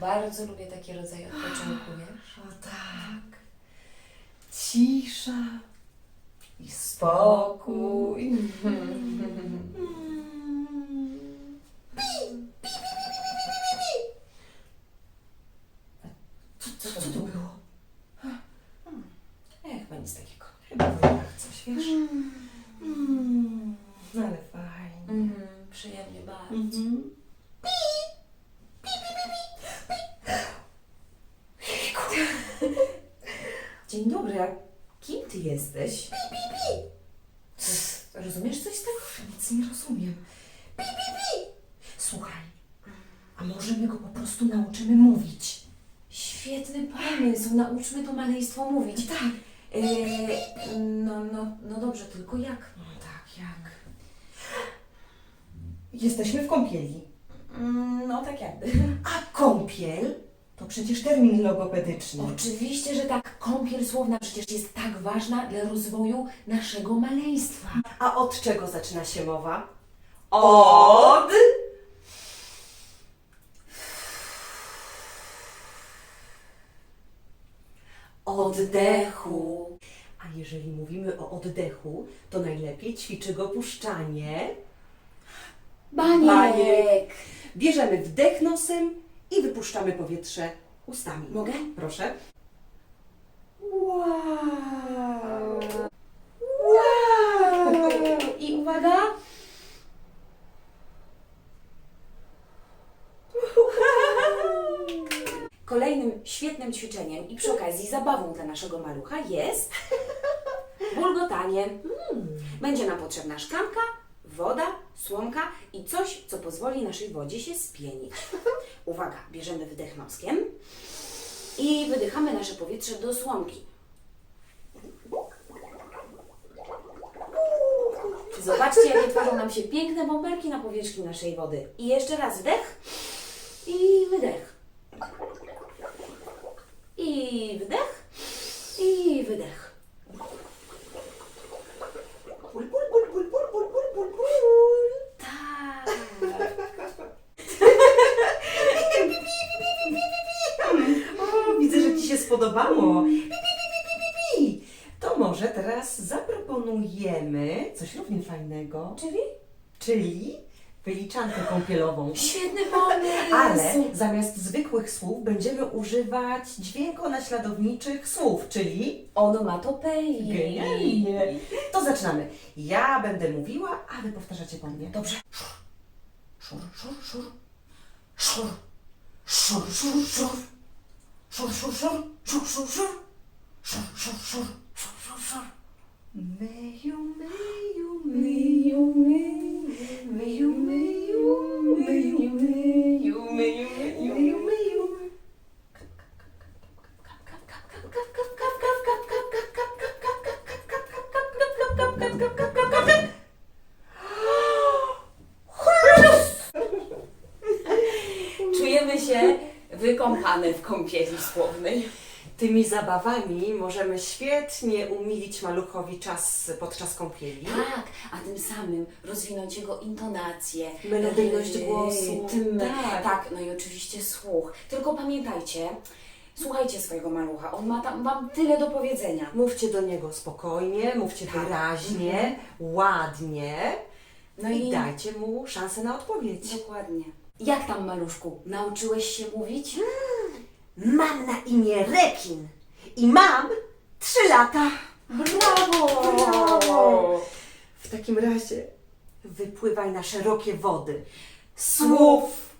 Bardzo lubię taki rodzaj odpoczynku, wiesz? O tak. Cisza i spokój. Co, co, co to było? E, chyba nic takiego. Chyba w rękach coś, wiesz? Mm, ale fajnie. Mhm, przyjemnie bardzo. Mhm. Dzień dobry, a kim ty jesteś? Rozumiesz coś z tego? Nic nie rozumiem. Słuchaj, a może my go po prostu nauczymy mówić? Świetny pomysł. Nauczmy to maleństwo mówić. Tak. E, no, no, no dobrze, tylko jak? No tak, jak? Jesteśmy w kąpieli. Mm, No tak jakby. A kąpiel to przecież termin logopedyczny. Oczywiście, że tak. Kąpiel słowna przecież jest tak ważna dla rozwoju naszego maleństwa. A od czego zaczyna się mowa? Od... Oddechu. A jeżeli mówimy o oddechu, to najlepiej ćwiczy go puszczanie. Baniek. Bierzemy wdech nosem i wypuszczamy powietrze ustami. Mogę? Proszę. Wow! I uwaga. Kolejnym świetnym ćwiczeniem i przy okazji zabawą dla naszego malucha jest bulgotanie. Będzie nam potrzebna szklanka, woda, słomka i coś, co pozwoli naszej wodzie się spienić. Uwaga, bierzemy wydech noskiem i wydychamy nasze powietrze do słomki. Zobaczcie, jakie tworzą nam się piękne bąbelki na powierzchni naszej wody. I jeszcze raz wdech i wydech. Że Ci się spodobało. Pi, pi, pi, pi, pi, pi, pi. To może teraz zaproponujemy coś równie fajnego, Czyli? czyli wyliczankę kąpielową. Świetny pomysł. Ale zamiast zwykłych słów będziemy używać dźwiękonaśladowniczych słów, czyli Onomatopei. Genialnie. To zaczynamy. Ja będę mówiła, a Wy powtarzacie po mnie. Dobrze? Szur, szur, szur. Szur. Szur, szur, szur. Szur, szur, szur. Szur, szur, szur. Szur, szur, szur. Szur, szur, szur. Myju, myju, myju, myju, myju, myju, myju, myju, myju, myju, myju. Czujemy się wykąpane w kąpieli słownej. Tymi zabawami możemy świetnie umilić maluchowi czas podczas kąpieli. Tak, a tym samym rozwinąć jego intonację, Melodyjność yy, głosu. Tym, Tak. tak. no i oczywiście słuch. Tylko pamiętajcie, słuchajcie swojego malucha, on ma tam wam tyle do powiedzenia. Mówcie do niego spokojnie, mówcie Tak. wyraźnie, ładnie No i i dajcie mu szansę na odpowiedź. dokładnie. Jak tam maluszku? Nauczyłeś się mówić? Mam na imię Rekin i mam trzy lata. Brawo! Brawo! W takim razie wypływaj na szerokie wody. Słów